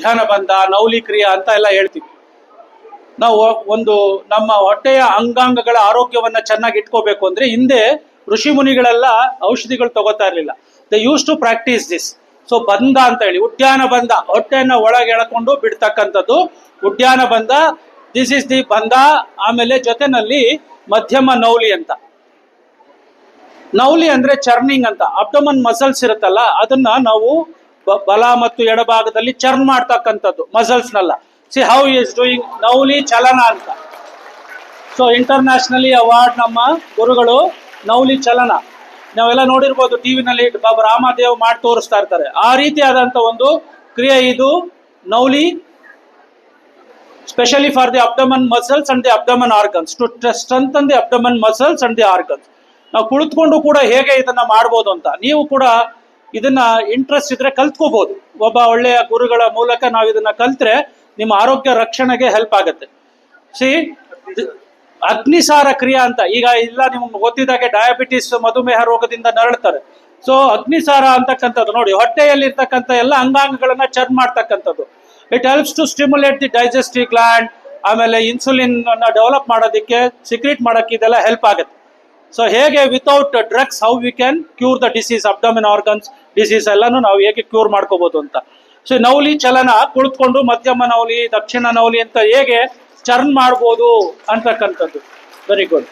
ಧ್ಯಾನ ಬಂಧ ನೌಲಿ ಕ್ರಿಯೆ ಅಂತ ಎಲ್ಲ ಹೇಳ್ತೀವಿ. ನಾವು ಒಂದು ನಮ್ಮ ಹೊಟ್ಟೆಯ ಅಂಗಾಂಗಗಳ ಆರೋಗ್ಯವನ್ನ ಚೆನ್ನಾಗಿ ಇಟ್ಕೋಬೇಕು ಅಂದ್ರೆ ಹಿಂದೆ ಋಷಿ ಮುನಿಗಳೆಲ್ಲ ಔಷಧಿಗಳು ತಗೋತಾ ಇರಲಿಲ್ಲ. The use to practice this so ಬಂಧ ಅಂತ ಹೇಳಿ, ಉದ್ಯಾನ ಬಂಧ ಹೊಟ್ಟೆಯನ್ನ ಒಳಗೆ ಎಳ್ಕೊಂಡು ಬಿಡ್ತಕ್ಕಂಥದ್ದು ಉದ್ಯಾನ ಬಂಧ ದಿಸ್ ಇಸ್ ದಿ ಬಂಧ ಆಮೇಲೆ ಜೊತೆನಲ್ಲಿ ಮಧ್ಯಮ ನೌಲಿ ಅಂತ. ನೌಲಿ ಅಂದ್ರೆ ಚರ್ನಿಂಗ್ ಅಂತ ಅಬ್ಡಮನ್ ಮಸಲ್ಸ್ ಇರುತ್ತಲ್ಲ, ಅದನ್ನ ನಾವು ಬಲ ಮತ್ತು ಎಡಭಾಗದಲ್ಲಿ ಚರ್ನ್ ಮಾಡ್ತಕ್ಕಂಥದ್ದು, ಮಸಲ್ಸ್ನಲ್ಲ. See how is doing Nauli ಚಲನ ಅಂತ. ಸೊ ಇಂಟರ್ನ್ಯಾಷನಲಿ ಅವಾರ್ಡ್ ನಮ್ಮ ಗುರುಗಳು ನೌಲಿ ಚಲನ. ನಾವೆಲ್ಲ ನೋಡಿರ್ಬೋದು ಟಿವಿನಲ್ಲಿ ಬಾಬಾ ರಾಮದೇವ್ ಮಾಡಿ ತೋರಿಸ್ತಾ ಇರ್ತಾರೆ. ಆ ರೀತಿಯಾದಂಥ ಒಂದು ಕ್ರಿಯೆ ಇದು Nauli specially for the abdomen muscles and the abdomen organs to strengthen the abdomen muscles and the organs ನಾವು ಕುಳಿತುಕೊಂಡು ಕೂಡ ಹೇಗೆ ಇದನ್ನ ಮಾಡ್ಬೋದು ಅಂತ, ನೀವು ಕೂಡ ಇದನ್ನ ಇಂಟ್ರೆಸ್ಟ್ ಇದ್ರೆ ಕಲ್ತ್ಕೋಬಹುದು ಒಬ್ಬ ಒಳ್ಳೆಯ ಗುರುಗಳ ಮೂಲಕ ನಾವು ಇದನ್ನ ಕಲ್ತ್ರೆ ನಿಮ್ಮ ಆರೋಗ್ಯ ರಕ್ಷಣೆಗೆ ಹೆಲ್ಪ್ ಆಗುತ್ತೆ. ಸಿ ಅಗ್ನಿಸಾರ ಕ್ರಿಯಾ ಅಂತ, ಈಗ ಇಲ್ಲ ನಿಮ್ಗೆ ಗೊತ್ತಿದ್ದಾಗೆ ಡಯಾಬಿಟಿಸ್ ಮಧುಮೇಹ ರೋಗದಿಂದ ನರಳ್ತಾರೆ. ಸೊ ಅಗ್ನಿಸಾರ ಅಂತಕ್ಕಂಥದ್ದು ನೋಡಿ, ಹೊಟ್ಟೆಯಲ್ಲಿರ್ತಕ್ಕಂಥ ಎಲ್ಲ ಅಂಗಾಂಗಗಳನ್ನ ಚರ್ನ್ ಮಾಡ್ತಕ್ಕಂಥದ್ದು. It helps to stimulate the digestive gland ಆಮೇಲೆ ಇನ್ಸುಲಿನ್ ಅನ್ನ ಡೆವಲಪ್ ಮಾಡೋದಕ್ಕೆ ಸಿಕ್ರೀಟ್ ಮಾಡೋಕ್ಕೆ ಇದೆಲ್ಲ ಹೆಲ್ಪ್ ಆಗುತ್ತೆ. ಸೊ ಹೇಗೆ without drugs how we can cure the disease abdomen organs disease ಎಲ್ಲನೂ ನಾವು ಹೇಗೆ ಕ್ಯೂರ್ ಮಾಡ್ಕೋಬಹುದು ಅಂತ. ಸೊ ನೌಲಿ ಚಲನ ಕುಳಿತುಕೊಂಡು ಮಧ್ಯಮ ನೌಲಿ ದಕ್ಷಿಣ ನೌಲಿ ಅಂತ ಹೇಗೆ ಚರ್ನ್ ಮಾಡ್ಬೋದು ಅಂತಕ್ಕಂಥದ್ದು. ವೆರಿ ಗುಡ್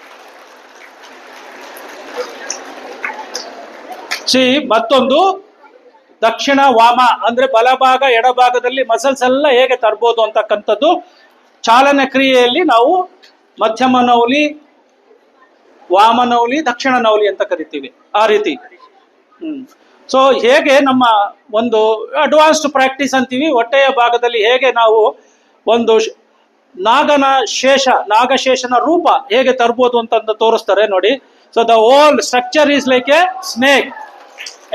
ಸಿ ಮತ್ತೊಂದು ದಕ್ಷಿಣ ವಾಮ ಅಂದ್ರೆ ಬಲಭಾಗ, ಎಡಭಾಗದಲ್ಲಿ ಮಸಲ್ಸ್ ಎಲ್ಲ ಹೇಗೆ ತರ್ಬೋದು ಅಂತಕ್ಕಂಥದ್ದು ಚಾಲನ ಕ್ರಿಯೆಯಲ್ಲಿ ನಾವು ಮಧ್ಯಮ ನೌಲಿ ವಾಮ ನೌಲಿ ದಕ್ಷಿಣ ನೌಲಿ ಅಂತ ಕರಿತೀವಿ ಆ ರೀತಿ. ಸೊ ಹೇಗೆ ನಮ್ಮ ಒಂದು ಅಡ್ವಾನ್ಸ್ಡ್ ಪ್ರಾಕ್ಟೀಸ್ ಅಂತೀವಿ, ಹೊಟ್ಟೆಯ ಭಾಗದಲ್ಲಿ ಹೇಗೆ ನಾವು ಒಂದು ನಾಗನ ಶೇಷ, ನಾಗಶೇಷನ ರೂಪ ಹೇಗೆ ತರ್ಬೋದು ಅಂತ ತೋರಿಸ್ತಾರೆ ನೋಡಿ. So the whole structure is like a snake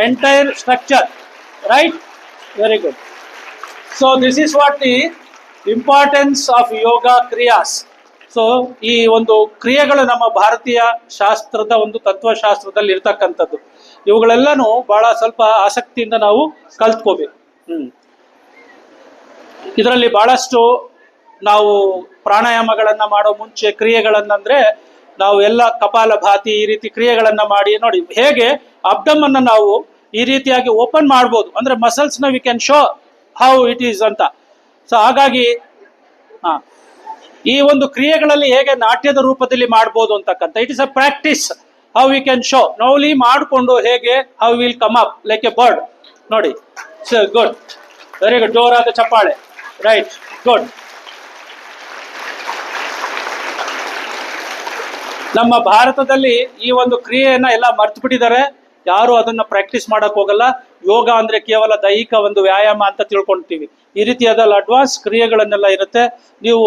entire structure right very good so this is what the importance of yoga kriyas so ಈ ಒಂದು ಕ್ರಿಯೆಗಳು ನಮ್ಮ ಭಾರತೀಯ ಶಾಸ್ತ್ರದ ಒಂದು ತತ್ವಶಾಸ್ತ್ರದಲ್ಲಿ ಇರ್ತಕ್ಕಂಥದ್ದು. ಇವುಗಳೆಲ್ಲನೂ ಬಹಳ ಸ್ವಲ್ಪ ಆಸಕ್ತಿಯಿಂದ ನಾವು ಕಲ್ತ್ಕೋಬೇಕು. ಹ್ಮ್. ಇದರಲ್ಲಿ ಬಹಳಷ್ಟು ನಾವು ಪ್ರಾಣಾಯಾಮಗಳನ್ನ ಮಾಡೋ ಮುಂಚೆ ಕ್ರಿಯೆಗಳನ್ನಂದ್ರೆ ನಾವು ಎಲ್ಲ ಕಪಾಲ ಭಾತಿ ಈ ರೀತಿ ಕ್ರಿಯೆಗಳನ್ನ ಮಾಡಿ ನೋಡಿ ಹೇಗೆ ಅಬ್ಡಮನ್ನ ನಾವು ಈ ರೀತಿಯಾಗಿ ಓಪನ್ ಮಾಡ್ಬೋದು. ಅಂದ್ರೆ ಮಸಲ್ಸ್ನ we can show how it is ಅಂತ. ಸೊ ಹಾಗಾಗಿ, ಹಾ. ಈ ಒಂದು ಕ್ರಿಯೆಗಳಲ್ಲಿ ಹೇಗೆ ನಾಟ್ಯದ ರೂಪದಲ್ಲಿ ಮಾಡ್ಬೋದು ಅಂತಕ್ಕಂಥ it is a practice how we can show Nauli ಮಾಡಿಕೊಂಡು ಹೇಗೆ how will come up like a bird ನೋಡಿ ಗುಡ್ ವೆರಿ ಗುಡ್ ಜೋರಾದ ಚಪ್ಪಾಳೆ. ರೈಟ್ ಗುಡ್ ನಮ್ಮ ಭಾರತದಲ್ಲಿ ಈ ಒಂದು ಕ್ರಿಯೆಯನ್ನ ಎಲ್ಲ ಮರ್ತು ಬಿಟ್ಟಿದ್ದಾರೆ ಯಾರು ಅದನ್ನ ಪ್ರಾಕ್ಟೀಸ್ ಮಾಡಕ್ ಹೋಗಲ್ಲ. ಯೋಗ ಅಂದ್ರೆ ಕೇವಲ ದೈಹಿಕ ಒಂದು ವ್ಯಾಯಾಮ ಅಂತ ತಿಳ್ಕೊಂತೀವಿ. ಈ ರೀತಿಯಾದ ಅಡ್ವಾನ್ಸ್ ಕ್ರಿಯೆಗಳನ್ನೆಲ್ಲ ಇರುತ್ತೆ. ನೀವು